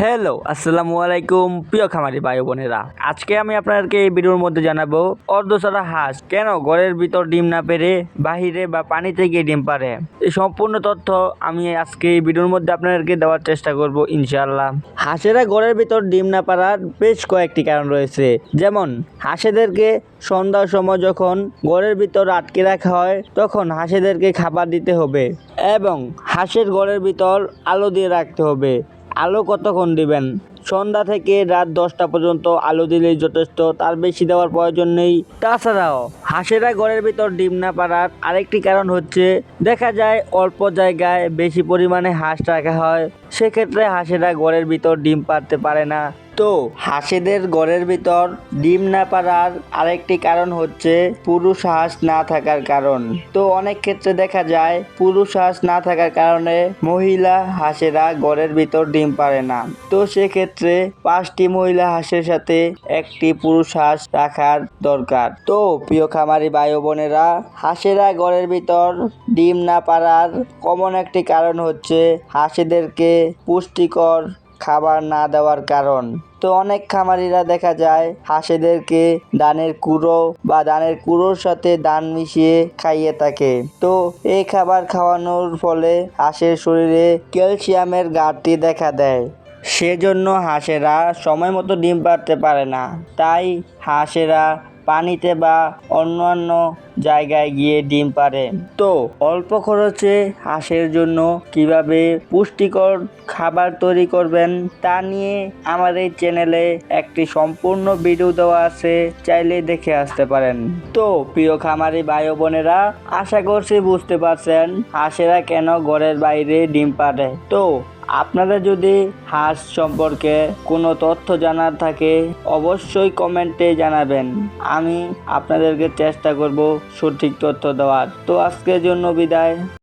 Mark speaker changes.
Speaker 1: Hello, আসসালামু আলাইকুম, প্রিয় খামারি ভাই বোনেরা। আজকে আমি আপনাদেরকে এই ভিডিওর মধ্যে জানাব অর্ধছড়া হাঁস কেন ঘরের ভিতর ডিম না পেরে বাহিরে বা পানিতে গিয়ে ডিম পারে এই সম্পূর্ণ তথ্য আমি আজকে এই ভিডিওর মধ্যে আপনাদেরকে দেওয়ার চেষ্টা করব, ইনশাআল্লাহ। হাঁসেরা ঘরের ভিতর ডিম না পারার বেশ কয়েকটি কারণ রয়েছে। যেমন, হাঁসেদেরকে সন্ধ্যার সময় যখন ঘরের ভিতর আটকে রাখা হয়, তখন হাঁসেদেরকে খাবার দিতে হবে এবং হাঁসের ঘরের ভিতর আলো দিয়ে রাখতে হবে। আলো কতক্ষণ দিবেন? সন্ধ্যা থেকে রাত দশটা পর্যন্ত আলো দিলেই যথেষ্ট, তার বেশি দেওয়ার প্রয়োজন নেই। তাছাড়াও, হাঁসেরা ঘরের ভিতর ডিম না পারার আরেকটি কারণ হচ্ছে, দেখা যায় অল্প জায়গায় বেশি পরিমাণে হাঁস রাখা হয়। সেক্ষেত্রে হাঁসেরা ঘরের ভিতর ডিম পারতে পারে না। তো হাঁসেদের ঘরের ভিতর ডিম না পারার আরেকটি কারণ হচ্ছে পুরুষ হাঁস না থাকার কারণ। তো অনেক ক্ষেত্রে দেখা যায় পুরুষ হাঁস না থাকার কারণে মহিলা হাঁসেরা ঘরের ভিতর ডিম পারে না। তো সেক্ষেত্রে পাঁচটি মহিলা হাঁসের সাথে একটি পুরুষ হাঁস রাখার দরকার। তো প্রিয় খামারি ভাই বোনেরা হাঁসেরা ঘরের ভিতর ডিম না পারার কমন একটি কারণ হচ্ছে হাঁসেদেরকে পুষ্টিকর খাবার না দেওয়ার কারণ। তো অনেক খামারিরা দেখা যায়, হাঁসেদেরকে দানের কুড়ো বা দানের কুড়োর সাথে দান মিশিয়ে খাইয়ে থাকে। তো এই খাবার খাওয়ানোর ফলে হাঁসের শরীরে ক্যালসিয়ামের ঘাটতি দেখা দেয়। সেজন্য হাঁসেরা সময় মতো ডিম পারতে পারে না। তাই হাঁসেরা পানিতে বা অন্যান্য জায়গায় গিয়ে ডিম পারে তো অল্প খরচে হাঁসের জন্য কীভাবে পুষ্টিকর খাবার তৈরি করবেন তা নিয়ে আমার এই চ্যানেলে একটি সম্পূর্ণ ভিডিও দেওয়া আছে, চাইলে দেখে আসতে পারেন। তো প্রিয় খামারি ভাই বোনেরা, আশা করছি বুঝতে পারছেন হাঁসেরা কেন ঘরের বাইরে ডিম পারে তো আপনাদের যদি হাঁস সম্পর্কে কোনো তথ্য জানার থাকে, অবশ্যই কমেন্টে জানাবেন। আমি আপনাদেরকে চেষ্টা করব সঠিক তথ্য দেওয়ার। তো আজকের জন্য বিদায়।